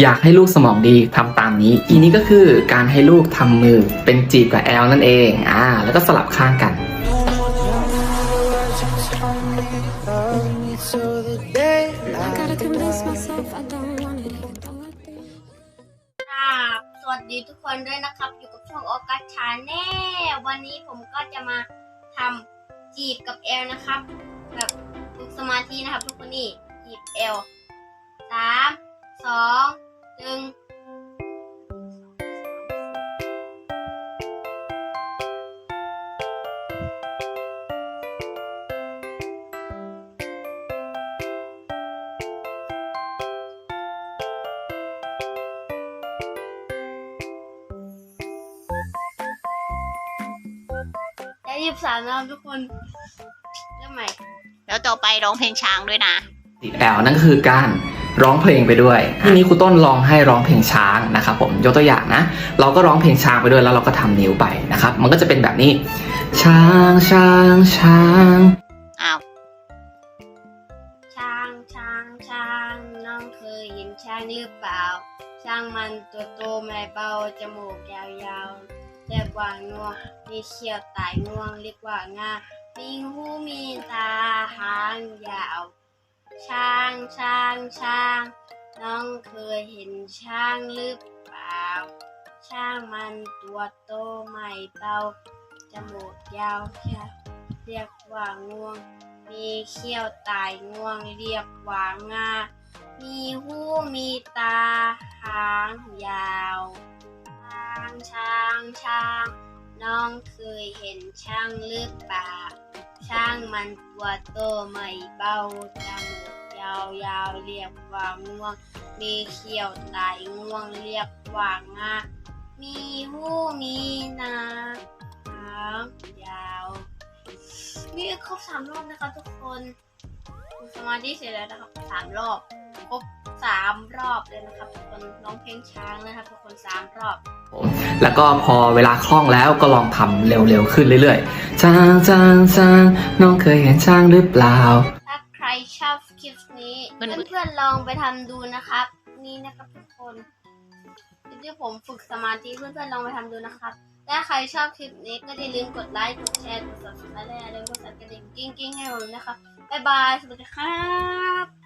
อยากให้ลูกสมองดีทำตามนี้ อีนี้ก็คือการให้ลูกทำมือเป็นจีบกับแอลนั่นเองอ่าแล้วก็สลับข้างกัน ครับสวัสดีทุกคนด้วยนะครับ อยู่กับช่องออกัสชาแนลวันนี้ผมก็จะมาทำจีบกับเอลนะครับแบบฝึกสมาธินะครับ ทุกคนนี่จีบเอลสามสอง หนึ่งและยี่สิบสามนะครับทุกคนเริ่มใหม่ แล้วต่อไปร้องเพลงช้างด้วยนะจีบแอลนั่นก็คือการ ร้องเพลงไปด้วยทีนี้ครูต้นลองให้ร้องเพลงช้างนะครับผมยกตัวอย่างนะ เราก็ร้องเพลงช้างไปด้วยแล้วเราก็ทำนิ้วไปนะครับ มันก็จะเป็นแบบนี้ ช้างช้างช้างอ้าวช้างช้างช้างน้องเคยเห็นช้างหรือเปล่า ช้างมันตัวโตไม่เบาจมูกยาวๆเรียกว่างวงมีเขี้ยวไต่งวงเรียกว่างามีหูมีตาหางยาว ช้างช้างช้าง น้องเคยเห็นช้างหรือเปล่า ช้างมันตัวโตไม่เบาจมูกยาวเรียกว่างวง มีเขี้ยวไต่งวงเรียกว่างา มีหูมีตาหางยาวช้างช้างช้างน้องเคยเห็นช้างหรือเปล่า ช้างมันตัวโตไม่เบาจมูก ยาวยาวๆ เรียกว่างวง มีเขียวไต่งวงเรียกว่างา มีหูมีนาหางยาว นี่ครบสามรอบนะคะทุกคนสมาธิเสร็จแล้วนะครับสามรอบ ครบสามรอบเลยนะครับทุกคนร้องเพลงช้างนะครับทุกคนสามรอบ แล้วก็พอเวลาคล่องแล้วก็ลองทำเร็วๆขึ้นเรื่อยๆช้างช้างช้างน้องเคยเห็นช้างหรือเปล่า นี้เพื่อนเพื่อนๆลองไปทำดูนะครับ นี่นะครับทุกคนที่ผมฝึกสมาธิเพื่อนๆลองไปทำดูนะครับถ้าใครชอบคลิปนี้ก็อย่าลืมกดไลค์กดแชร์กด subscribe และอย่าลืมกดสั่นกระดิ่งกิ้งๆให้ผมนะครับบ๊ายบายสวัสดีครับ